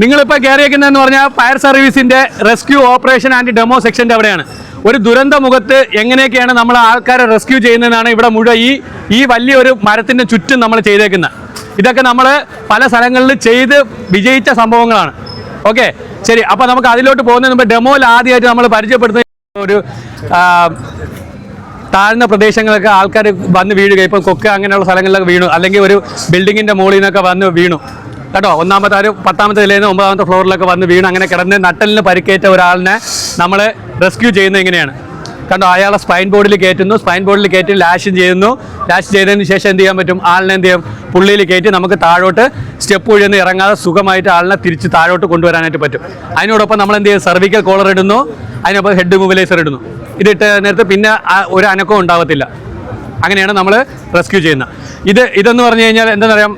നിങ്ങളിപ്പോൾ കയറിയേക്കുന്നതെന്ന് പറഞ്ഞാൽ ഫയർ സർവീസിന്റെ റെസ്ക്യൂ ഓപ്പറേഷൻ ആൻഡ് ഡെമോ സെക്ഷന്റെ അവിടെയാണ്. ഒരു ദുരന്ത മുഖത്ത് എങ്ങനെയൊക്കെയാണ് നമ്മൾ ആൾക്കാരെ റെസ്ക്യൂ ചെയ്യുന്നതെന്നാണ് ഇവിടെ മുഴുവൻ ഈ ഈ വലിയൊരു മരത്തിന്റെ ചുറ്റും നമ്മൾ ചെയ്തേക്കുന്നത്. ഇതൊക്കെ നമ്മൾ പല സ്ഥലങ്ങളിൽ ചെയ്ത് വിജയിച്ച സംഭവങ്ങളാണ്. ഓക്കെ ശരി അപ്പോൾ നമുക്ക് അതിലോട്ട് പോകുന്നതിന് മുമ്പ് ഡെമോയിൽ ആദ്യമായിട്ട് നമ്മൾ പരിചയപ്പെടുത്തുന്ന ഒരു താഴ്ന്ന പ്രദേശങ്ങളൊക്കെ ആൾക്കാർ വന്ന് വീഴുക. ഇപ്പം കൊക്ക അങ്ങനെയുള്ള സ്ഥലങ്ങളിലൊക്കെ വീണു. അല്ലെങ്കിൽ ഒരു ബിൽഡിങ്ങിന്റെ മുകളിൽ നിന്നൊക്കെ വന്ന് വീണു. കേട്ടോ ഒന്നാമത്തെ ഒരു പത്താമത്തെ നിലയിൽ നിന്ന് ഒമ്പതാമത്തെ ഫ്ലോറിലൊക്കെ വന്ന് വീണ് അങ്ങനെ കിടന്ന് നട്ടലിന് പരിക്കേറ്റ ഒരാളിനെ നമ്മൾ റെസ്ക്യൂ ചെയ്യുന്നത് എങ്ങനെയാണ്? കണ്ടോ അയാളെ സ്പൈൻ ബോർഡിൽ കയറ്റുന്നു സ്പൈൻ ബോർഡിൽ കയറ്റി ലാഷും ചെയ്യുന്നു. ലാഷ് ചെയ്തതിന് ശേഷം എന്ത് ചെയ്യാൻ പറ്റും? ആളിനെ എന്ത് ചെയ്യും? പുള്ളിയിൽ കയറ്റി നമുക്ക് താഴോട്ട് സ്റ്റെപ്പ് വഴിയൊന്നും ഇറങ്ങാതെ സുഖമായിട്ട് ആളിനെ തിരിച്ച് താഴോട്ട് കൊണ്ടുവരാനായിട്ട് പറ്റും. അതിനോടൊപ്പം നമ്മൾ എന്ത് ചെയ്യും? സർവിക്കൽ കോളർ ഇടുന്നു. അതിനൊപ്പം ഹെഡ് മൊബിലൈസർ ഇടുന്നു. ഇതിട്ട് നേരത്തെ പിന്നെ ഒരു അനക്കവും ഉണ്ടാവത്തില്ല. അങ്ങനെയാണ് നമ്മൾ റെസ്ക്യൂ ചെയ്യുന്നത്. ഇത് ഇതെന്ന് പറഞ്ഞു കഴിഞ്ഞാൽ എന്താണെന്നറിയാം?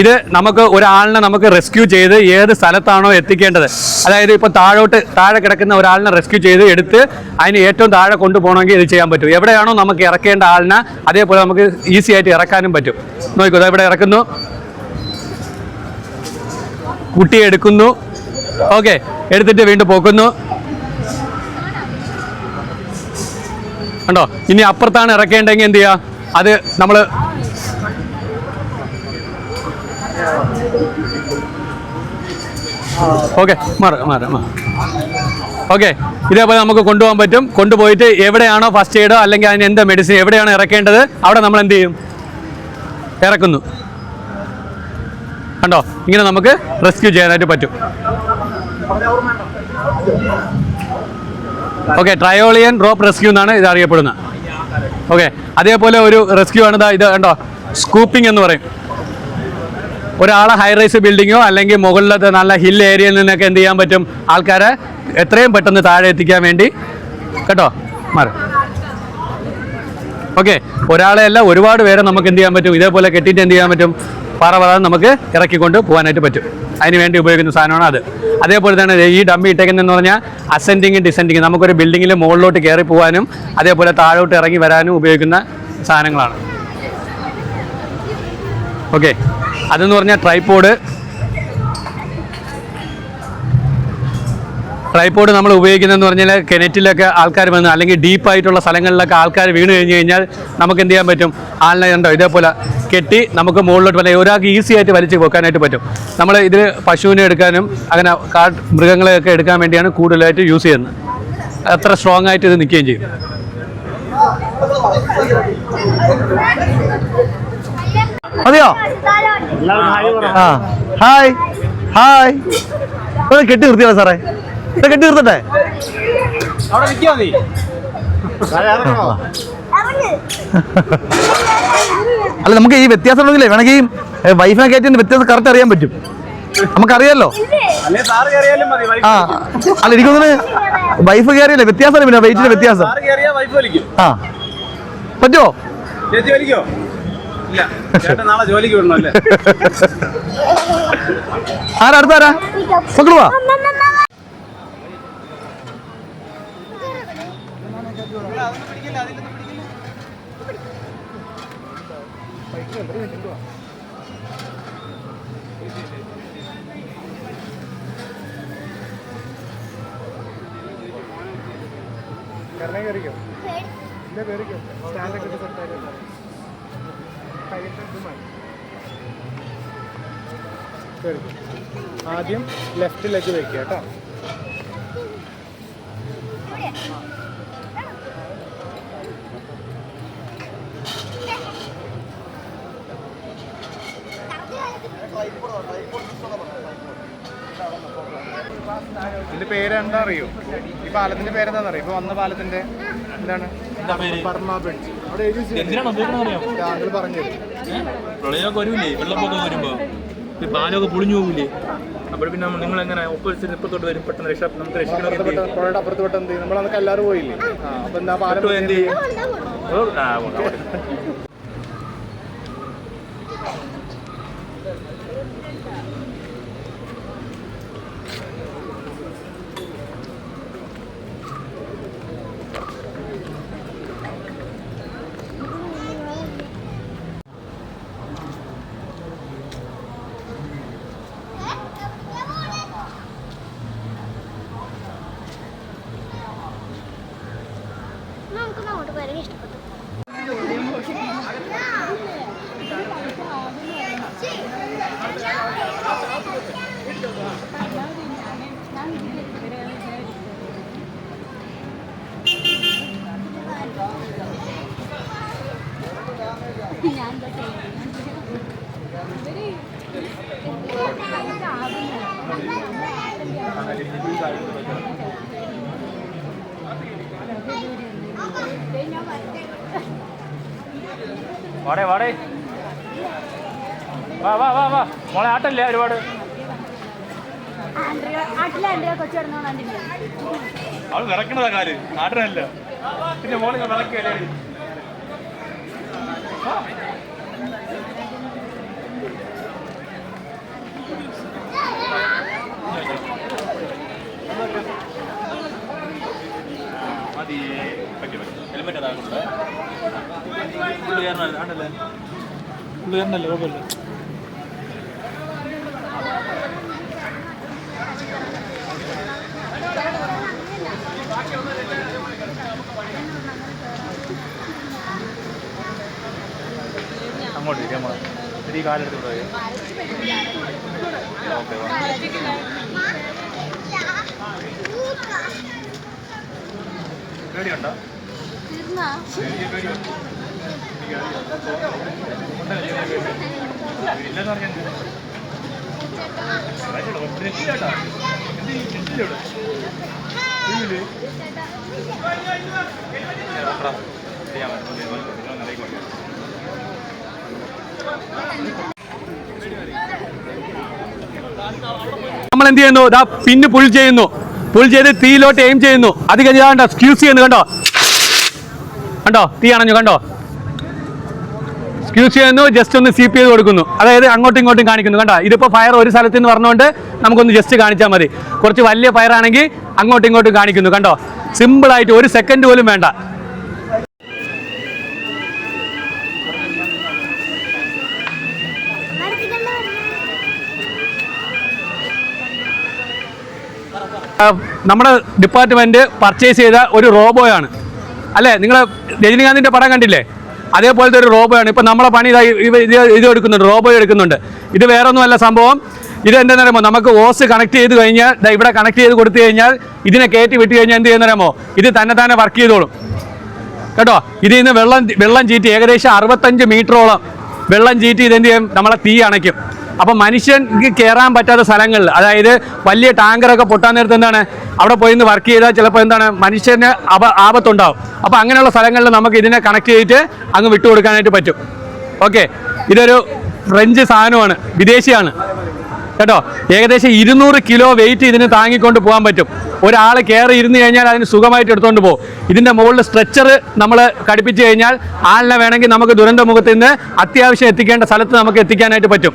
ഇത് നമുക്ക് ഒരാളിനെ നമുക്ക് റെസ്ക്യൂ ചെയ്ത് ഏത് സ്ഥലത്താണോ എത്തിക്കേണ്ടത്. അതായത് ഇപ്പോൾ താഴോട്ട് താഴെ കിടക്കുന്ന ഒരാളിനെ റെസ്ക്യൂ ചെയ്ത് എടുത്ത് അതിന് ഏറ്റവും താഴെ കൊണ്ടുപോകണമെങ്കിൽ ഇത് ചെയ്യാൻ പറ്റും. എവിടെയാണോ നമുക്ക് ഇറക്കേണ്ട ആളിനെ അതേപോലെ നമുക്ക് ഈസി ആയിട്ട് ഇറക്കാനും പറ്റും. നോക്കൂ ഇവിടെ ഇറക്കുന്നു. കുട്ടിയെ എടുക്കുന്നു. ഓക്കെ എടുത്തിട്ട് വീണ്ടും പോക്കുന്നു. കണ്ടോ? ഇനി അപ്പുറത്താണ് ഇറക്കേണ്ടെങ്കിൽ എന്ത് ചെയ്യുക അത് നമ്മൾ ഓക്കെ മാറുക മാറുക ഓക്കെ ഇതേപോലെ നമുക്ക് കൊണ്ടുപോകാൻ പറ്റും. കൊണ്ടുപോയിട്ട് എവിടെയാണോ ഫസ്റ്റ് എയ്ഡോ അല്ലെങ്കിൽ അതിന് എന്താ മെഡിസിൻ എവിടെയാണോ ഇറക്കേണ്ടത് അവിടെ നമ്മൾ എന്ത് ചെയ്യും? ഇറക്കുന്നു. കണ്ടോ? ഇങ്ങനെ നമുക്ക് റെസ്ക്യൂ ചെയ്യാനായിട്ട് പറ്റും. ഓക്കെ ട്രയോളിയൻ റോപ്പ് റെസ്ക്യൂ എന്നാണ് ഇത് അറിയപ്പെടുന്നത്. ഓക്കെ അതേപോലെ ഒരു റെസ്ക്യൂ ആണ് ഇതാ കണ്ടോ? സ്കൂപ്പിംഗ് എന്ന് പറയും. ഒരാളെ ഹൈ റൈസ് ബിൽഡിങ്ങോ അല്ലെങ്കിൽ മുകളിലത്തെ നല്ല ഹിൽ ഏരിയയിൽ നിന്നൊക്കെ എന്ത് ചെയ്യാൻ പറ്റും? ആൾക്കാരെ എത്രയും പെട്ടെന്ന് താഴെ എത്തിക്കാൻ വേണ്ടി കേട്ടോ? മാറി. ഓക്കെ ഒരാളെ അല്ല ഒരുപാട് പേരെ നമുക്ക് എന്ത് ചെയ്യാൻ പറ്റും? ഇതേപോലെ കെട്ടിയിട്ട് എന്ത് ചെയ്യാൻ പറ്റും? പാറ പറയാതെ നമുക്ക് ഇറക്കിക്കൊണ്ട് പോകാനായിട്ട് പറ്റും. അതിന് വേണ്ടി ഉപയോഗിക്കുന്ന സാധനമാണ് അത്. അതേപോലെ തന്നെ ഈ ഡമ്മി ഇട്ടേക്കുന്നതെന്ന് പറഞ്ഞാൽ അസെൻഡിങ്ങും ഡിസെൻഡിങ്ങും നമുക്കൊരു ബിൽഡിങ്ങിൽ മുകളിലോട്ട് കയറി പോകാനും അതേപോലെ താഴോട്ട് ഇറങ്ങി വരാനും ഉപയോഗിക്കുന്ന സാധനങ്ങളാണ്. ഓക്കെ അതെന്ന് പറഞ്ഞാൽ ട്രൈപ്പോഡ് ട്രൈപ്പോഡ് നമ്മൾ ഉപയോഗിക്കുന്നതെന്ന് പറഞ്ഞാൽ കിണറ്റിലൊക്കെ ആൾക്കാർ വന്ന് അല്ലെങ്കിൽ ഡീപ്പായിട്ടുള്ള സ്ഥലങ്ങളിലൊക്കെ ആൾക്കാർ വീണ് കഴിഞ്ഞ് കഴിഞ്ഞാൽ നമുക്ക് എന്ത് ചെയ്യാൻ പറ്റും? ആളിനെ ഉണ്ടോ ഇതേപോലെ കെട്ടി നമുക്ക് മുകളിലോട്ട് വല്ല ഒരാൾക്ക് ഈസി ആയിട്ട് വലിച്ച് വെക്കാനായിട്ട് പറ്റും. നമ്മൾ ഇതിൽ പശുവിനെ എടുക്കാനും അങ്ങനെ കാട്ട് മൃഗങ്ങളെയൊക്കെ എടുക്കാൻ വേണ്ടിയാണ് കൂടുതലായിട്ട് യൂസ് ചെയ്യുന്നത്. അത്ര സ്ട്രോങ് ആയിട്ട് ഇത് നിൽക്കുകയും ചെയ്യും. മതിയോ? ആ. ഹായ്. ഹായ്. ഇവിടെ കെട്ടി നിർത്തിയാലോ സാറേ? ഇത് കെട്ടി നിർത്തട്ടെ? അല്ല നമുക്ക് ഈ വ്യത്യാസം ഉണ്ടെങ്കിലേ വേണമെങ്കിൽ വൈഫിനെ കയറ്റി വ്യത്യാസം കറക്റ്റ് അറിയാൻ പറ്റും. നമുക്കറിയാലോ? ആ. അല്ല എനിക്കൊന്നിന് വൈഫ് കയറിയല്ലേ? വ്യത്യാസം പിന്നെ വെയിറ്റിന്റെ വ്യത്യാസം. ആ. പറ്റുമോ ചേച്ചി വലിക്കോ ഇല്ല. ചേട്ടൻ നാളെ ജോലിക്ക് വിടണം ആദ്യം ലെഫ്റ്റ് ലെഗ് വയ്ക്കുക കേട്ടോ. ഇതിന്റെ പേരെന്താ അറിയോ? ഈ പാലത്തിന്റെ പേരെന്താന്നറിയോ ഇപ്പൊ വന്ന പാലത്തിന്റെ എന്താണ്? പർമാ ബ്രിഡ്ജ്. പ്രളയമൊക്കെ വരൂലേ? വെള്ളപ്പൊക്കം വരുമ്പോ. പാലൊക്കെ പൊളിഞ്ഞു പോകൂലേ? അപ്പോൾ പിന്നെ നിങ്ങൾ എങ്ങനെ ഓപ്പോസിറ്റ് ഇപ്പത്തോട്ട് വരും? പെട്ടെന്ന് രക്ഷ നമുക്ക് രക്ഷിക്കണം അപ്പുറത്ത് പെട്ടെന്ന് നമ്മൾ അതൊക്കെ എല്ലാവരും പോയില്ലേ? അപ്പൊ എന്താ പാലം എന്ത് ചെയ്യും? ആ അങ്ങോട്ട് പോയാലും ഇഷ്ടപ്പെട്ടു. ഞാൻ എന്താ വാടേ വാടേ. വാ വാ വാ വാ. മോളെ ആട്ടല്ലേ ഒരുപാട്? അവൾ വിറക്കണതാ കാൽ. ആട്ടനല്ല. പിന്നെ മോളെ വിറക്കല്ലേ മതിയേ. ഹെൽമെറ്റ് ആണ്ടല്ലേ ഫുള്ള് കയറണല്ലേ കുഴപ്പമില്ല അങ്ങോട്ട് ഇരിക്കാം ഇത്തിരി കാലെടുത്ത് വിടുക ഓക്കെ പേടിയുണ്ടോ ഇല്ലെന്ന് പറഞ്ഞാൽ നമ്മൾ എന്ത് ചെയ്യുന്നു? ദാ പിന്ന് പുൾ ചെയ്യുന്നു. പുൾ ചെയ്ത് തീയിലോട്ട് എയിം ചെയ്യുന്നു. അത് കഴിഞ്ഞാൽ സ്ക്യൂസ് ചെയ്യുന്നു കണ്ടോ? കണ്ടോ? തീ അണഞ്ഞു കണ്ടോ? സ്ക്യൂസ് ചെയ്യുന്നു ജസ്റ്റ് ഒന്ന് സീപ്പ് ചെയ്ത് കൊടുക്കുന്നു. അതായത് അങ്ങോട്ടും ഇങ്ങോട്ടും കാണിക്കുന്നു കണ്ടോ? ഇതിപ്പോൾ ഫയർ ഒരു സ്ഥലത്ത് നിന്ന് പറഞ്ഞുകൊണ്ട് നമുക്കൊന്ന് ജസ്റ്റ് കാണിച്ചാൽ മതി. കുറച്ച് വലിയ ഫയർ ആണെങ്കിൽ അങ്ങോട്ടും ഇങ്ങോട്ടും കാണിക്കുന്നു കണ്ടോ? സിമ്പിൾ ആയിട്ട് ഒരു സെക്കൻഡ് പോലും വേണ്ട. നമ്മുടെ ഡിപ്പാർട്ട്മെന്റ് പർച്ചേസ് ചെയ്ത ഒരു റോബോയാണ് അല്ലേ? നിങ്ങൾ രജനീകാന്തിന്റെ പടം കണ്ടില്ലേ? അതേപോലത്തെ ഒരു റോബോയാണ് ഇപ്പം നമ്മളെ പണി ഇതാ ഇവ- ഇത് എടുക്കുന്നുണ്ട് റോബോ എടുക്കുന്നുണ്ട്. ഇത് വേറെ ഒന്നുമല്ല സംഭവം. ഇത് എന്താണെന്ന് അറിയുമോ? നമുക്ക് ഓസ് കണക്ട് ചെയ്ത് കഴിഞ്ഞാൽ ഇവിടെ കണക്ട് ചെയ്ത് കൊടുത്തു കഴിഞ്ഞാൽ ഇതിനെ കയറ്റി വിട്ട് കഴിഞ്ഞാൽ എന്ത് ചെയ്യുന്നറിയാമോ ഇത് തന്നെ തന്നെ വർക്ക് ചെയ്തോളും. കേട്ടോ? ഇതിൽ നിന്ന് വെള്ളം വെള്ളം ചീറ്റി ഏകദേശം അറുപത്തഞ്ച് മീറ്ററോളം വെള്ളം ചീറ്റി ഇതെന്ത് ചെയ്യും? നമ്മളെ തീ അണയ്ക്കും. അപ്പം മനുഷ്യർക്ക് കയറാൻ പറ്റാത്ത സ്ഥലങ്ങളിൽ അതായത് വലിയ ടാങ്കറൊക്കെ പൊട്ടാൻ നേരത്ത് എന്താണ് അവിടെ പോയി നിന്ന് വർക്ക് ചെയ്താൽ ചിലപ്പോൾ എന്താണ് മനുഷ്യന് അപ ആപത്തുണ്ടാവും. അപ്പോൾ അങ്ങനെയുള്ള സ്ഥലങ്ങളിൽ നമുക്ക് ഇതിനെ കണക്ട് ചെയ്തിട്ട് അങ്ങ് വിട്ടുകൊടുക്കാനായിട്ട് പറ്റും. ഓക്കെ ഇതൊരു ഫ്രഞ്ച് സാധനമാണ് വിദേശിയാണ്. കേട്ടോ? ഏകദേശം ഇരുന്നൂറ് കിലോ വെയിറ്റ് ഇതിന് താങ്ങിക്കൊണ്ട് പോകാൻ പറ്റും. ഒരാൾ കയറി ഇരുന്ന് കഴിഞ്ഞാൽ അതിന് സുഖമായിട്ട് എടുത്തുകൊണ്ട് പോകും. ഇതിന്റെ മുകളിൽ സ്ട്രെച്ചർ നമ്മൾ ഘടിപ്പിച്ച് കഴിഞ്ഞാൽ ആളിനെ വേണമെങ്കിൽ നമുക്ക് ദുരന്തമുഖത്ത് നിന്ന് അത്യാവശ്യം എത്തിക്കേണ്ട സ്ഥലത്ത് നമുക്ക് എത്തിക്കാനായിട്ട് പറ്റും.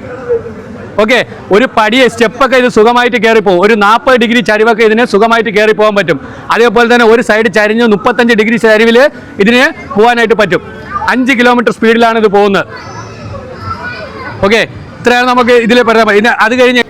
ഓക്കെ ഒരു പടിയെ സ്റ്റെപ്പൊക്കെ ഇത് സുഖമായിട്ട് കയറിപ്പോകും ഒരു നാൽപ്പത് ഡിഗ്രി ചരിവൊക്കെ ഇതിന് സുഖമായിട്ട് കയറി പോകാൻ പറ്റും. അതേപോലെ തന്നെ ഒരു സൈഡ് ചരിഞ്ഞ് മുപ്പത്തഞ്ച് ഡിഗ്രി ചരിവിൽ ഇതിന് പോകാനായിട്ട് പറ്റും. അഞ്ച് കിലോമീറ്റർ സ്പീഡിലാണ് ഇത് പോകുന്നത്. ഓക്കെ ഇത്രയാണ് നമുക്ക് ഇതിൽ പറയാൻ പറ്റും. അത് കഴിഞ്ഞ്